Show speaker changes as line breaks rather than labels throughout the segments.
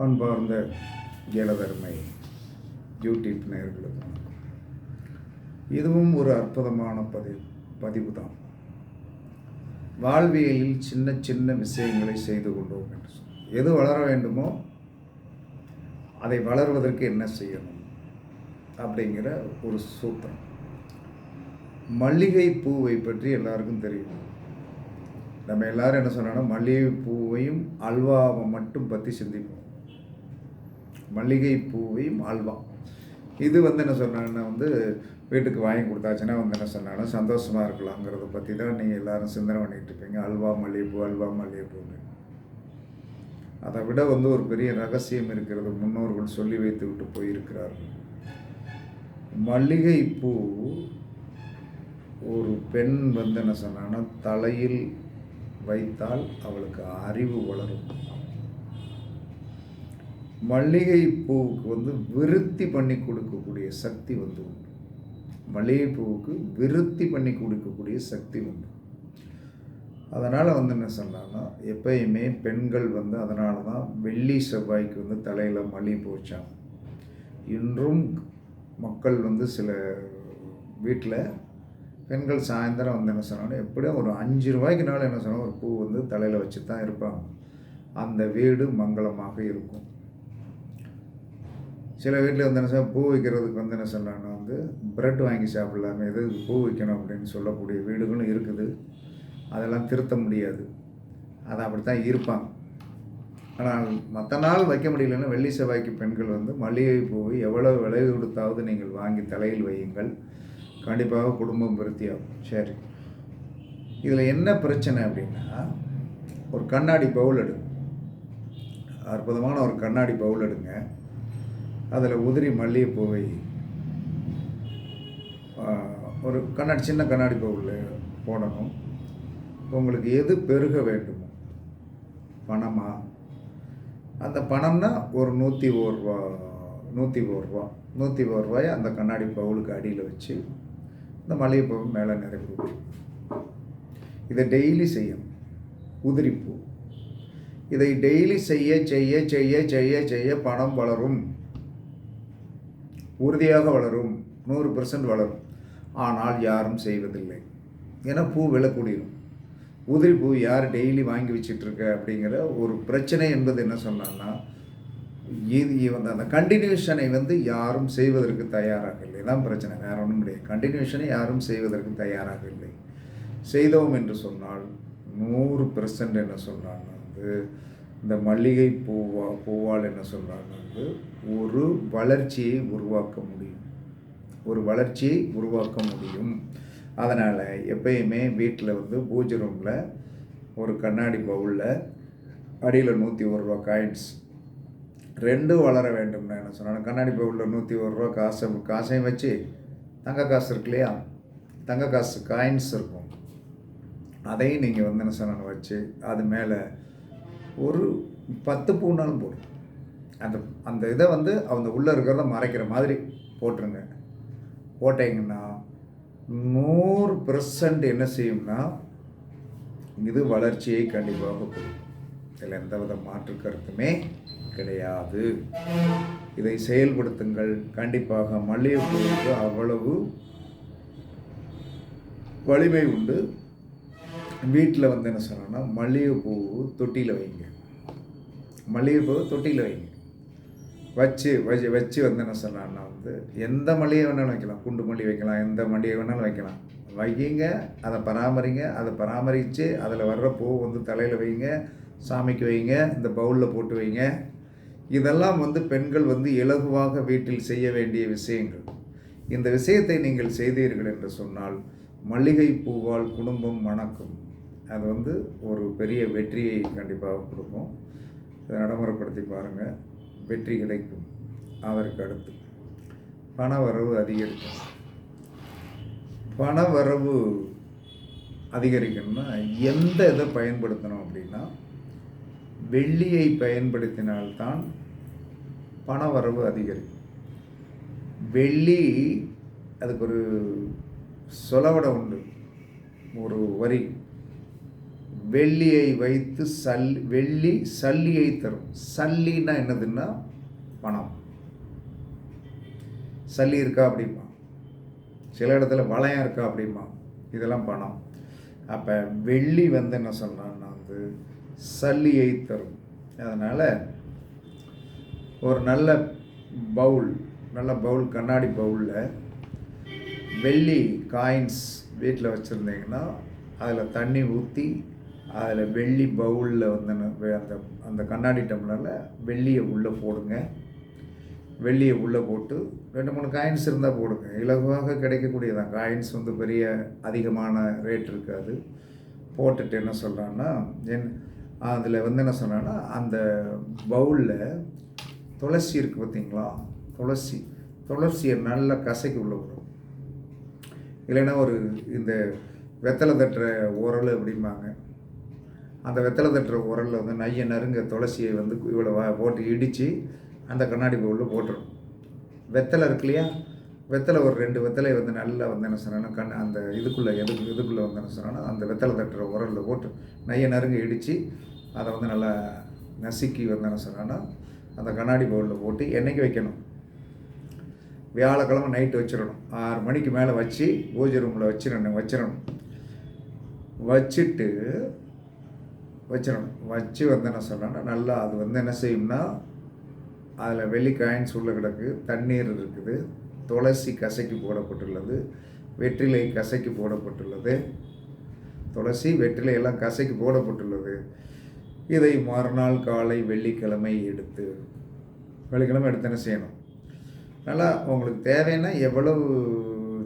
அன்பார்ந்த ஜலதர்மை யூடியூப் நேர்களுக்கு இதுவும் ஒரு அற்புதமான பதிவு பதிவு தான் வாழ்வியலில் சின்ன சின்ன விஷயங்களை செய்து கொண்டோம் என்று சொல் எது வளர வேண்டுமோ அதை வளர்வதற்கு என்ன செய்யணும் அப்படிங்கிற ஒரு சூத்திரம். மல்லிகை பூவை பற்றி எல்லாருக்கும் தெரியும். நம்ம எல்லாரும் என்ன சொன்னோன்னா மல்லிகை பூவையும் அல்வாவை மட்டும் பற்றி சிந்திப்போம். மல்லிகை பூவையும் அல்வா. இது வந்து என்ன சொன்னாங்கன்னா வந்து வீட்டுக்கு வாங்கி கொடுத்தாச்சுன்னா வந்து என்ன சொன்னாங்கன்னா சந்தோஷமாக இருக்கலாங்கிறத பற்றி தான் நீங்கள் எல்லோரும் சிந்தனை பண்ணிகிட்டு இருப்பீங்க. அல்வா மல்லிகைப்பூ அல்வா மல்லிகைப்பூன்னு. அதை விட வந்து ஒரு பெரிய ரகசியம் இருக்கிறது முன்னோர்கள் சொல்லி வைத்து விட்டு போயிருக்கிறார்கள் மல்லிகைப்பூ ஒரு பெண் வந்து என்ன சொன்னான்னா தலையில் வைத்தால் அவளுக்கு அறிவு வளரும். மல்லிகை பூவுக்கு வந்து விருத்தி பண்ணி கொடுக்கக்கூடிய சக்தி வந்து உண்டு. மல்லிகை பூவுக்கு விருத்தி பண்ணி கொடுக்கக்கூடிய சக்தி உண்டு. அதனால் வந்து என்ன சொன்னாங்கன்னா எப்பயுமே பெண்கள் வந்து அதனால தான் வெள்ளி செவ்வாய்க்கு வந்து தலையில் மல்லிகை பூச்சாங்க இன்றும் மக்கள் வந்து சில வீட்டில் பெண்கள் சாயந்தரம் வந்து என்ன சொன்னாலும் எப்படியும் ஒரு அஞ்சு ரூபாய்க்குனால என்ன சொன்னால் ஒரு பூ வந்து தலையில் வச்சு தான் இருப்பாங்க. அந்த வீடு மங்களமாக இருக்கும். சில வீட்டில் வந்து என்ன பூ வைக்கிறதுக்கு வந்து என்ன சொன்னாங்கன்னா வந்து பிரெட் வாங்கி சாப்பிடலாமே எது பூ வைக்கணும் அப்படின்னு சொல்லக்கூடிய வீடுகளும் இருக்குது. அதெல்லாம் திருத்த முடியாது. அது அப்படி தான் இருப்பாங்க ஆனால் மற்ற நாள் வைக்க முடியலன்னா வெள்ளி செவ்வாய்க்கு பெண்கள் வந்து மல்லிகை பூவை எவ்வளோ விலை கொடுத்தாவது நீங்கள் வாங்கி தலையில் வையுங்கள். கண்டிப்பாக குடும்பம் விருத்தியாகும். சரி. இதில் என்ன பிரச்சனை அப்படின்னா ஒரு கண்ணாடி பவுல் எடுங்க. அற்புதமான ஒரு கண்ணாடி பவுல் எடுங்க. அதில் உதிரி மல்லிகைப்பூவை ஒரு கண்ணாடி சின்ன கண்ணாடி பவுலில் போடணும். உங்களுக்கு எது பெருக வேண்டுமோ பணமா? அந்த பணம்னா ஒரு நூற்றி ஒரு ரூபா நூற்றி ஒரு ரூபா நூற்றி ஒரு ரூபாயை அந்த கண்ணாடி பவுலுக்கு அடியில் வச்சு இந்த மல்லிகைப்பூ மேலே நிரப்பி இதை டெய்லி செய்யணும். உதிரிப்பூ இதை டெய்லி செய்ய செய்ய செய்ய செய்ய செய்ய பணம் வளரும். உறுதியாக வளரும் நூறு பெர்சன்ட் வளரும். ஆனால் யாரும் செய்வதில்லை. ஏன்னா பூ விழக்கூடியும் உதிரி பூ யார் டெய்லி வாங்கி வச்சிட்ருக்க அப்படிங்கிற ஒரு பிரச்சனை என்பது என்ன சொன்னான்னா இது வந்து அந்த கண்டினியூஷனை வந்து யாரும் செய்வதற்கு தயாராக இல்லை தான் பிரச்சனை. வேறு ஒன்றும் கிடையாது. கண்டினியூஷனை யாரும் செய்வதற்கு தயாராக இல்லை செய்தோம் என்று சொன்னால் நூறு பெர்சன்ட் என்ன சொன்னான்னா வந்து இந்த மல்லிகை பூவா பூவால் என்ன சொல்கிறாங்க வந்து ஒரு வளர்ச்சியை உருவாக்க முடியும். ஒரு வளர்ச்சியை உருவாக்க முடியும். அதனால் எப்பயுமே வீட்டில் வந்து பூஜை ரூமில் ஒரு கண்ணாடி பவுலில் அடியில் நூற்றி ஒரு ரூபா காயின்ஸ் ரெண்டும் வளர வேண்டும்னு என்ன சொன்னாங்க கண்ணாடி பவுலில் நூற்றி ஒரு ரூபா காசை காசையும் வச்சு தங்க காசு இருக்கு இல்லையா? தங்க காசு காயின்ஸ் இருக்கும். அதையும் நீங்கள் வந்து என்ன சொன்னாங்க வச்சு அது மேலே ஒரு பத்து பூனாலும் போடும் அந்த அந்த இதை வந்து அந்த உள்ளே இருக்கிறத மறைக்கிற மாதிரி போட்டுருங்க. போட்டிங்கன்னா நூறு பெர்சன்ட் என்ன செய்யும்னா இது வளர்ச்சியை கண்டிப்பாக கொடுக்கும். இதில் எந்தவித மாற்று கருத்துமே கிடையாது. இதை செயல்படுத்துங்கள். கண்டிப்பாக மல்லிகைப்பூவுக்கு அவ்வளவு வலிமை உண்டு. வீட்டில் வந்து என்ன சொன்னோன்னா மல்லிகைப்பூ தொட்டியில் வைங்க. மல்லிகைப்பூ தொட்டியில் வைங்க. வச்சு வச்சு வச்சு வந்து என்ன சொன்னான்னா வந்து எந்த மல்லிகை வேணாலும் வைக்கலாம். குண்டு மல்லி வைக்கலாம் எந்த மல்லிகை வேணாலும் வைக்கலாம். வைங்க அதை பராமரிங்க அதை பராமரித்து அதில் வர்ற பூ வந்து தலையில் வைங்க சாமிக்கு வைங்க இந்த பவுலில் போட்டு வைங்க இதெல்லாம் வந்து பெண்கள் வந்து இலகுவாக வீட்டில் செய்ய வேண்டிய விஷயங்கள். இந்த விஷயத்தை நீங்கள் செய்தீர்கள் என்று சொன்னால் மல்லிகை பூவால் குடும்பம் மணக்கும். அது வந்து ஒரு பெரிய வெற்றியை கண்டிப்பாக கொடுக்கும். இதை நடைமுறைப்படுத்தி பாருங்கள் வெற்றி கிடைக்கும். அதற்கு அடுத்து பண வரவு அதிகரிக்கும். பண வரவு அதிகரிக்கணும்னா எந்த இதை பயன்படுத்தணும் அப்படின்னா வெள்ளியை பயன்படுத்தினால்தான் பண வரவு அதிகரிக்கும். வெள்ளி அதுக்கு ஒரு சொலவடை உண்டு. ஒரு வரி. வெள்ளியை வைத்து சல் வெள்ளி சல்லியை தரும். சல்லின்னா என்னதுன்னா பணம். சல்லி இருக்கா அப்படிமா சில இடத்துல வளையம் இருக்கா அப்படிமா இதெல்லாம் பணம். அப்போ வெள்ளி வந்து என்ன சொல்கிறான்னா வந்து சல்லியை தரும். அதனால் ஒரு நல்ல பவுல் நல்ல பவுல் கண்ணாடி பவுலில் வெள்ளி காயின்ஸ் வீட்டில் வச்சுருந்தீங்கன்னா அதில் தண்ணி ஊற்றி அதில் வெள்ளி பவுலில் வந்து என்ன- வெ- அந்த அந்த கண்ணாடி டம்ளரில் வெள்ளியை உள்ளே போடுங்க. வெள்ளியை உள்ளே போட்டு ரெண்டு மூணு காயின்ஸ் இருந்தால் போடுங்க. இலகுவாக கிடைக்கக்கூடியதான் காயின்ஸ் வந்து பெரிய அதிகமான ரேட் இருக்காது. போட்டுட்டு என்ன சொல்கிறான்னா என் அதில் வந்து என்ன சொல்கிறான்னா அந்த பவுலில் துளசி இருக்குது பார்த்தீங்களா துளசி. துளசியை நல்லா கசைக்கு உள்ளே விடும் இல்லைன்னா ஒரு இந்த வெத்தலை தட்டுற உரல் அப்படிம்பாங்க. அந்த வெத்தலை தட்டுற உரலில் வந்து நைய நறுங்க துளசியை வந்து இவ்வளோ வா- போட்டு இடித்து அந்த கண்ணாடி பவுலில் போட்டுரும். வெத்தலை இருக்கு இல்லையா? வெத்தலை ஒரு ரெண்டு வெத்தலை வந்து நல்லா வந்து என்ன சொன்னா கண் அந்த இதுக்குள்ளே எதுக்கு இதுக்குள்ளே வந்து என்ன சொன்னா அந்த வெத்தலை தட்டுற உரலில் போட்டு நைய நறுங்க இடித்து அதை வந்து நல்லா நசுக்கி வந்து என்ன சொன்னா அந்த கண்ணாடி பவுலில் போட்டு என்றைக்கு வைக்கணும்? வியாழக்கிழமை நைட்டு வச்சிடணும். ஆறு மணிக்கு மேலே வச்சு பூஜை ரூமில் வச்சிடணும் வச்சிடணும். வச்சுட்டு வச்சிடணும் வச்சு வந்து என்ன சொல்கிறேன்னா நல்லா அது வந்து என்ன செய்யும்னா அதில் வெள்ளி காயின்ஸ் உள்ளே கிடக்கு தண்ணீர் இருக்குது துளசி கசைக்கு போடப்பட்டுள்ளது வெற்றிலை கசைக்கு போடப்பட்டுள்ளது துளசி வெற்றிலை எல்லாம் கசக்கி போடப்பட்டுள்ளது. இதை மறுநாள் காலை வெள்ளிக்கிழமை எடுத்து வெள்ளிக்கிழமை எடுத்து என்ன செய்யணும்? நல்லா உங்களுக்கு தேவைன்னா எவ்வளவு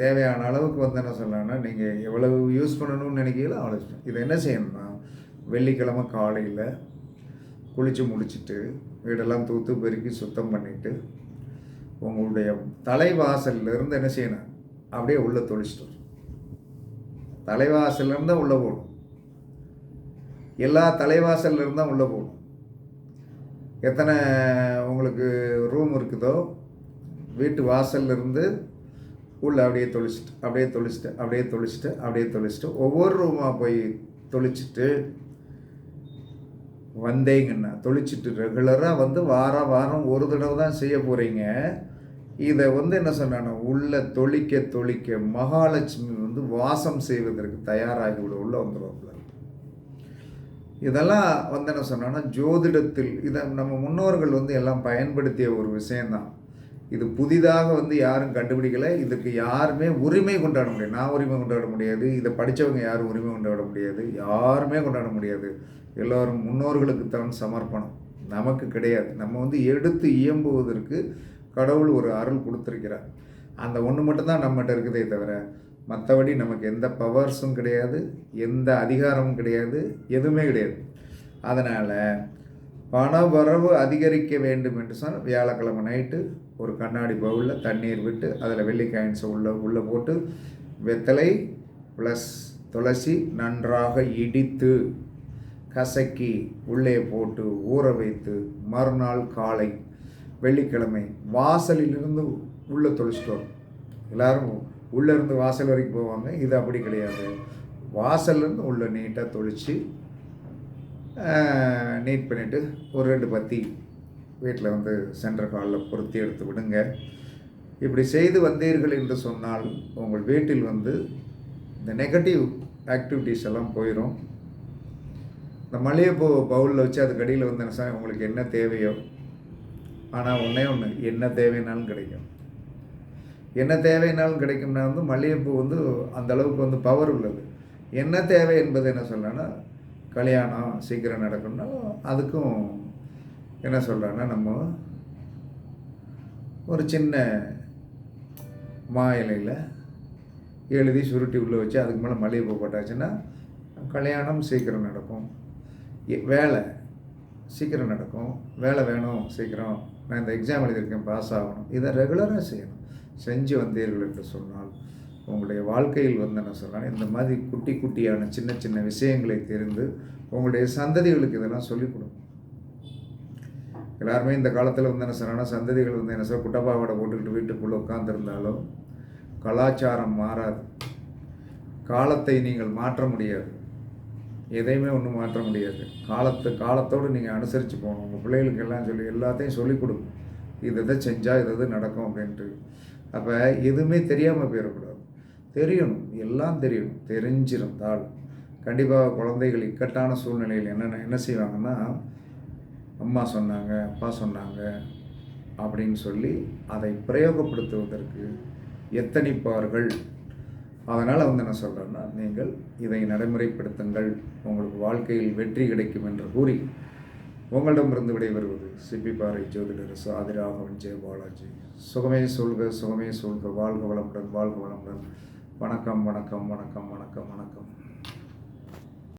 தேவையான அளவுக்கு வந்து என்ன சொல்லலாம்னா நீங்கள் எவ்வளவு யூஸ் பண்ணணும்னு நினைக்கிறீங்களோ அவ்வளோ இதை என்ன செய்யணும்னா வெள்ளிக்கிழமை காலையில் குளித்து முடிச்சுட்டு வீடெல்லாம் தூத்து பெருக்கி சுத்தம் பண்ணிவிட்டு உங்களுடைய தலைவாசல்ல இருந்து என்ன செய்யணும்? அப்படியே உள்ளே தொளிச்சிட்டு தலைவாசல்லேருந்து தான் உள்ளே போகணும். எல்லா தலைவாசல்லேருந்து தான் உள்ளே போகணும். எத்தனை உங்களுக்கு ரூம் இருக்குதோ வீட்டு வாசல்லேருந்து உள்ளே அப்படியே தொளிச்சிட்டு அப்படியே தொளிச்சிட்டு அப்படியே தொளிச்சிட்டு அப்படியே தொளிச்சிட்டு ஒவ்வொரு ரூமாக போய் தொளிச்சிட்டு வந்தீங்கன்னா தொழிச்சிட்டு ரெகுலராக வந்து வாரம் வாரம் ஒரு தடவை தான் செய்ய போகிறீங்க இதை வந்து என்ன சொன்னாங்க உள்ள தொழிக்க தொழிக்க மகாலட்சுமி வந்து வாசம் செய்வதற்கு தயாராகி விட உள்ள வந்துடுவாப்புல இதெல்லாம் வந்து என்ன சொன்னான்னா ஜோதிடத்தில் இதை நம்ம முன்னோர்கள் வந்து எல்லாம் பயன்படுத்திய ஒரு விஷயம்தான். இது புதிதாக வந்து யாரும் கண்டுபிடிக்கலை. இதுக்கு யாருமே உரிமை கொண்டாட முடியாது. நான் உரிமை கொண்டாட முடியாது. இதை படித்தவங்க யாரும் உரிமை கொண்டாட முடியாது. யாருமே கொண்டாட முடியாது. எல்லோரும் முன்னோர்களுக்கு தான் சமர்ப்பணம். நமக்கு கிடையாது. நம்ம வந்து எடுத்து இயம்புவதற்கு கடவுள் ஒரு அருள் கொடுத்துருக்கிறார். அந்த ஒன்று மட்டும்தான் நம்மகிட்ட இருக்குதே தவிர மற்றபடி நமக்கு எந்த பவர்ஸும் கிடையாது. எந்த அதிகாரமும் கிடையாது. எதுவுமே கிடையாது. அதனால் பண வரவு அதிகரிக்க வேண்டும் என்று சொன்னால் வியாழக்கிழமை நைட்டு ஒரு கண்ணாடி பவுலில் தண்ணீர் விட்டு அதில் வெள்ளி காயின்ஸை உள்ளே போட்டு வெத்தலை ப்ளஸ் துளசி நன்றாக இடித்து கசக்கி உள்ளே போட்டு ஊற வைத்து மறுநாள் காலை வெள்ளிக்கிழமை வாசலிலிருந்து உள்ளே தொளிச்சிட்டு வரும் எல்லோரும் உள்ளேருந்து வாசல் வரைக்கும் போவாங்க. இது அப்படி கிடையாது. வாசல்லேருந்து உள்ளே நீட்டாக தொளிச்சு நீட் பண்ணிவிட்டு ஒரு ரெண்டு பத்தி வீட்டில் வந்து சென்டர் காலில் பொருத்தி எடுத்து விடுங்க. இப்படி செய்து வந்தீர்கள் என்று சொன்னால் உங்கள் வீட்டில் வந்து இந்த நெகட்டிவ் ஆக்டிவிட்டீஸ் எல்லாம் போயிடும் இந்த மல்லிகைப்பூ பவுலில் வச்சு அதுக்கு அடியில் வந்து என்ன உங்களுக்கு என்ன தேவையோ ஆனால் ஒன்றே ஒன்று என்ன தேவைனாலும் கிடைக்கும். என்ன தேவைனாலும் கிடைக்கும்னா வந்து மல்லிகைப்பூ வந்து அந்த அளவுக்கு வந்து பவர் உள்ளது. என்ன தேவை என்பது என்ன சொல்லனா கல்யாணம் சீக்கிரம் நடக்கணும்னா அதுக்கும் என்ன சொல்கிறேன்னா நம்ம ஒரு சின்ன மா இலையில் எழுதி சுருட்டி உள்ளே வச்சு அதுக்கு மேலே மல்லிகைப்பூ போட்டாச்சுன்னா கல்யாணம் சீக்கிரம் நடக்கும். வேலை சீக்கிரம் நடக்கும். வேலை வேணும் சீக்கிரம். நான் இந்த எக்ஸாம் எழுதியிருக்கேன் பாஸ் ஆகணும். இதை ரெகுலராக செய்யணும். செஞ்சு வந்தீர்கள் என்று சொன்னால் உங்களுடைய வாழ்க்கையில் வந்து என்ன சொன்னால் இந்த மாதிரி குட்டி குட்டியான சின்ன சின்ன விஷயங்களை தெரிந்து உங்களுடைய சந்ததிகளுக்கு இதெல்லாம் சொல்லிக் கொடுக்கும் எல்லாருமே இந்த காலத்தில் வந்து என்ன சொன்னால் சந்ததிகள் வந்து என்ன சார் குட்டப்பாவோட போட்டுக்கிட்டு வீட்டுக்குள்ளே உட்காந்துருந்தாலும் கலாச்சாரம் மாறாது. காலத்தை நீங்கள் மாற்ற முடியாது. எதையுமே ஒன்றும் மாற்ற முடியாது. காலத்து காலத்தோடு நீங்கள் அனுசரித்து போகணும். உங்கள் பிள்ளைகளுக்கு எல்லாம் சொல்லி எல்லாத்தையும் சொல்லிக் கொடுக்கும் இது இதை செஞ்சால் இது இது நடக்கும் அப்படின்ட்டு. அப்போ எதுவுமே தெரியாமல் போயிடக்கூடாது. தெரியணும். எல்லாம் தெரியணும். தெரிஞ்சிருந்தால் கண்டிப்பாக குழந்தைகள் இக்கட்டான சூழ்நிலையில் என்னென்ன என்ன செய்வாங்கன்னா அம்மா சொன்னாங்க அப்பா சொன்னாங்க அப்படின்னு சொல்லி அதை பிரயோகப்படுத்துவதற்கு எத்தனிப்பார்கள்? அதனால் வந்து என்ன சொல்கிறேன்னா நீங்கள் இதை நடைமுறைப்படுத்துங்கள். உங்களுக்கு வாழ்க்கையில் வெற்றி கிடைக்கும் என்று கூறி உங்களிடமிருந்து விடைபெறுவது சிப்பிப்பாறை ஜோதிடர் சாதிராகவன் ஜெய பாலாஜி. சுகமே சொல்க சுகமே சொல்க வாழ்க வளமுடன் வாழ்க வளமுடன். வணக்கம் வணக்கம் வணக்கம் வணக்கம் வணக்கம்.